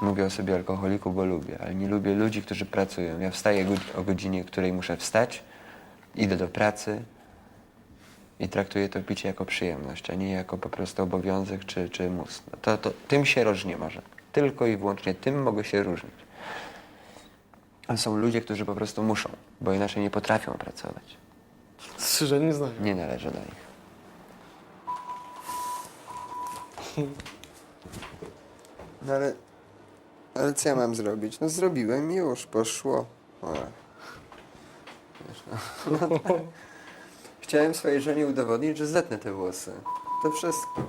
Mówię o sobie alkoholiku, bo lubię, ale nie lubię ludzi, którzy pracują. Ja wstaję o godzinie, której muszę wstać, idę do pracy i traktuję to picie jako przyjemność, a nie jako po prostu obowiązek czy, czy mus. No to, to, tym się różnię może. Tylko i wyłącznie tym mogę się różnić. A są ludzie, którzy po prostu muszą, bo inaczej nie potrafią pracować. Szczerze nie znam. Nie należę do nich. No ale, ale co ja mam zrobić? No zrobiłem i już, poszło. O. Wiesz, no. No tak. Chciałem swojej żonie udowodnić, że zetnę te włosy. To wszystko.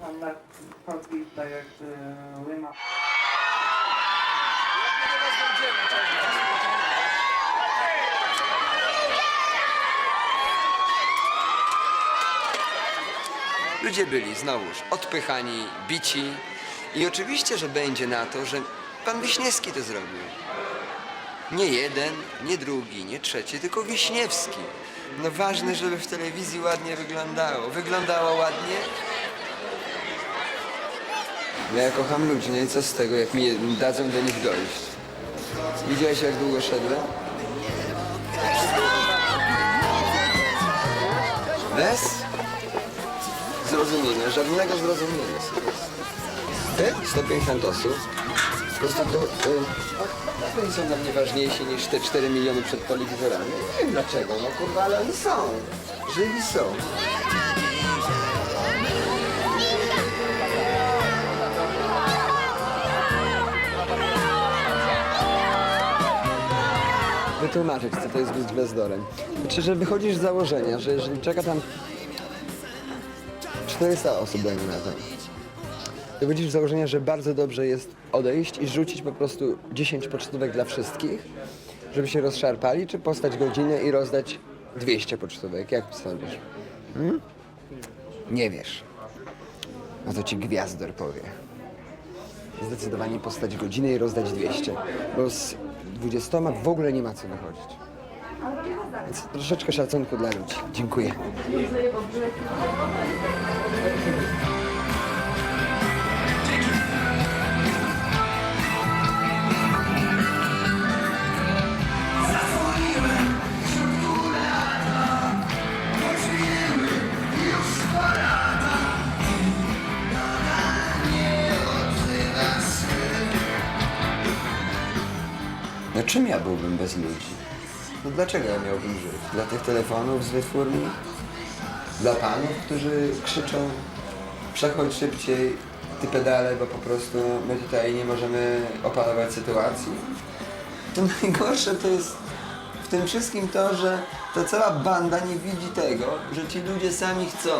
And direct uh, Lima. Ludzie byli znowuż odpychani, bici i oczywiście, że będzie na to, że pan Wiśniewski to zrobił. Nie jeden, nie drugi, nie trzeci, tylko Wiśniewski. No ważne, żeby w telewizji ładnie wyglądało. Wyglądało ładnie? Ja kocham ludzi, no i co z tego, jak mi dadzą do nich dojść? Widziałeś, jak długo szedłem? Bez zrozumienia, żadnego zrozumienia. Te 150 osób po prostu to, to, oni są dla mnie ważniejsi niż te 4 miliony przed telewizorami. Nie wiem dlaczego, no kurwa, ale oni są. Żywi są. Wytłumaczyć, co to jest być gwiazdorem. Znaczy, że wychodzisz z założenia, że jeżeli czeka tam 400 osób, dajmy na to. Wychodzisz z założenia, że bardzo dobrze jest odejść i rzucić po prostu 10 pocztówek dla wszystkich, żeby się rozszarpali, czy postać godzinę i rozdać 200 pocztówek. Jak sądzisz? Hmm? Nie wiesz. No to ci gwiazdor powie. Zdecydowanie postać godzinę i rozdać 200, bo z 20 w ogóle nie ma co wychodzić. Troszeczkę szacunku dla ludzi. Dziękuję. No czym ja byłbym bez ludzi? Dlaczego ja miałbym żyć? Dla tych telefonów z wytwórni? Dla panów, którzy krzyczą przechodź szybciej, ty pedale, bo po prostu my tutaj nie możemy opanować sytuacji? To najgorsze to jest w tym wszystkim to, że ta cała banda nie widzi tego, że ci ludzie sami chcą.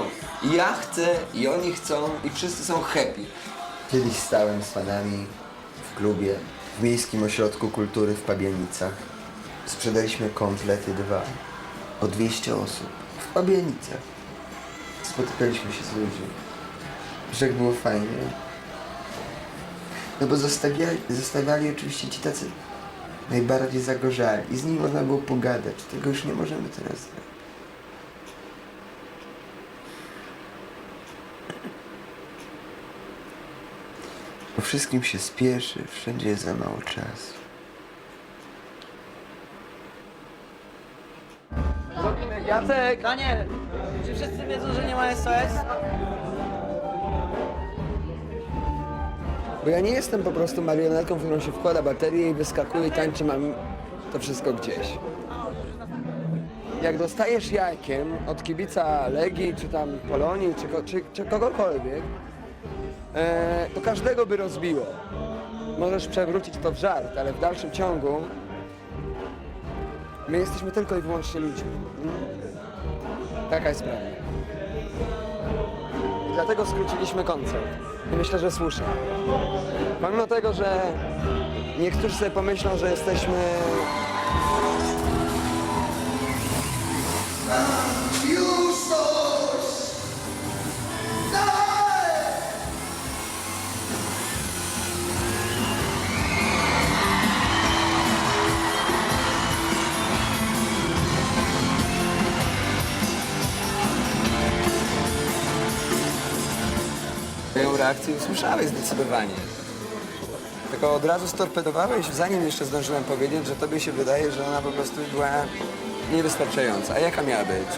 I ja chcę, i oni chcą, i wszyscy są happy. Kiedyś stałem z fanami w klubie, w Miejskim Ośrodku Kultury w Pabianicach. Sprzedaliśmy komplety dwa. O 200 osób. W Pabianicach. Spotykaliśmy się z ludźmi. Że było fajnie. No bo zostawiali, zostawiali oczywiście ci tacy najbardziej zagorzali. I z nimi można było pogadać. Tego już nie możemy teraz zrobić. Po wszystkim się spieszy, wszędzie jest za mało czasu. Jacek! Daniel! Czy wszyscy wiedzą, że nie ma SOS? Bo ja nie jestem po prostu marionetką, w którą się wkłada baterię i wyskakuje i tańczy mam to wszystko gdzieś. Jak dostajesz jajkiem od kibica Legii, czy tam Polonii, czy, czy, czy kogokolwiek, e, to każdego by rozbiło. Możesz przewrócić to w żart, ale w dalszym ciągu my jesteśmy tylko i wyłącznie ludźmi. Taka jest prawda. I dlatego skróciliśmy koncert. I myślę, że słusznie. Pomimo tego, że niektórzy sobie pomyślą, że jesteśmy reakcję usłyszałeś zdecydowanie. Tylko od razu storpedowałeś, zanim jeszcze zdążyłem powiedzieć, że tobie się wydaje, że ona po prostu była niewystarczająca. A jaka miała być?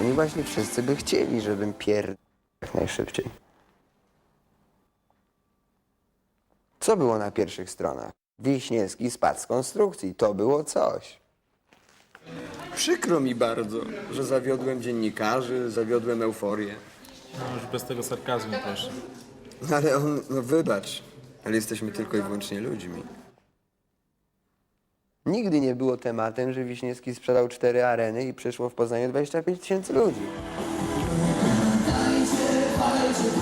Oni właśnie wszyscy by chcieli, żebym pier... jak najszybciej. Co było na pierwszych stronach? Wiśniewski spadł z konstrukcji. To było coś. Przykro mi bardzo, że zawiodłem dziennikarzy, zawiodłem euforię. No już bez tego sarkazmu też. No ale on, no wybacz, ale jesteśmy tylko i wyłącznie ludźmi. Nigdy nie było tematem, że Wiśniewski sprzedał cztery areny i przyszło w Poznaniu 25 tysięcy ludzi. Patrzysz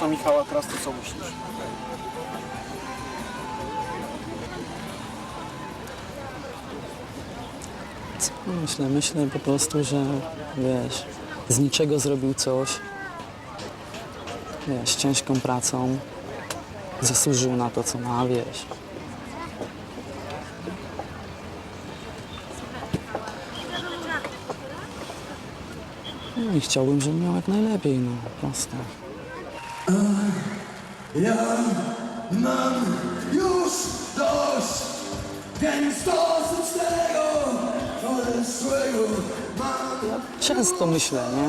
na Michała myślisz? Co myślę? Myślę po prostu, że wiesz, z niczego zrobił coś. Wiesz, ciężką pracą zasłużył na to, co ma, wiesz. No i chciałbym, żeby miał jak najlepiej, no, proste. Już dość gęstosycznego, odeszłego mam Często myślę, nie?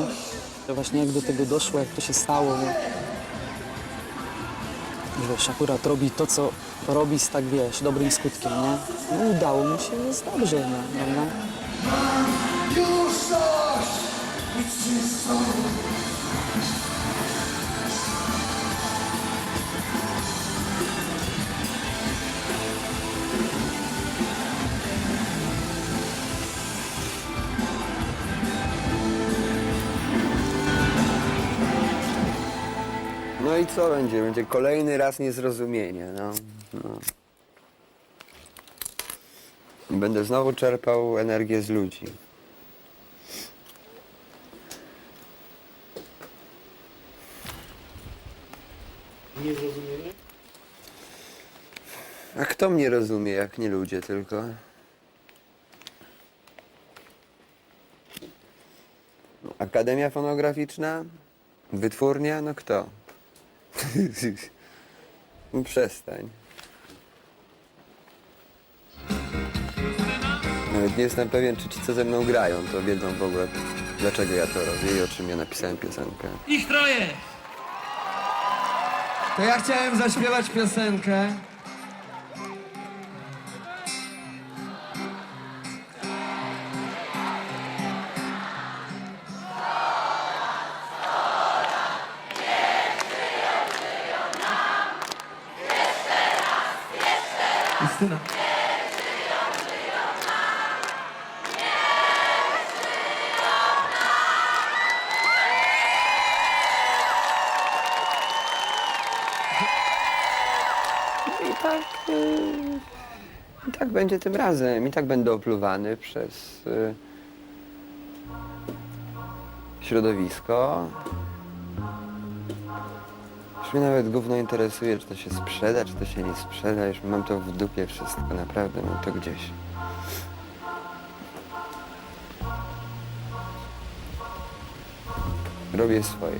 To właśnie jak do tego doszło, jak to się stało, nie? Że Wiesz, akurat robi to, co robi z tak, wiesz, dobrym skutkiem, nie? No udało mu się, jest dobrze, nie? Prawda? już dość Nic No i co będzie? Będzie kolejny raz niezrozumienie, no. no. Będę znowu czerpał energię z ludzi. Niezrozumienie? A kto mnie rozumie, jak nie ludzie tylko? Akademia Fonograficzna? Wytwórnia? No kto? No Przestań. Nawet nie jestem pewien, czy ci, co ze mną grają, to wiedzą w ogóle, dlaczego ja to robię i o czym ja napisałem piosenkę. Ich troje! To ja chciałem zaśpiewać piosenkę Justyna. I tak, y, i tak będzie tym razem. I tak będę opluwany przez y, środowisko. Już mnie nawet gówno interesuje, czy to się sprzeda, czy to się nie sprzeda. Już mam to w dupie wszystko, naprawdę mam to gdzieś. Robię swoje.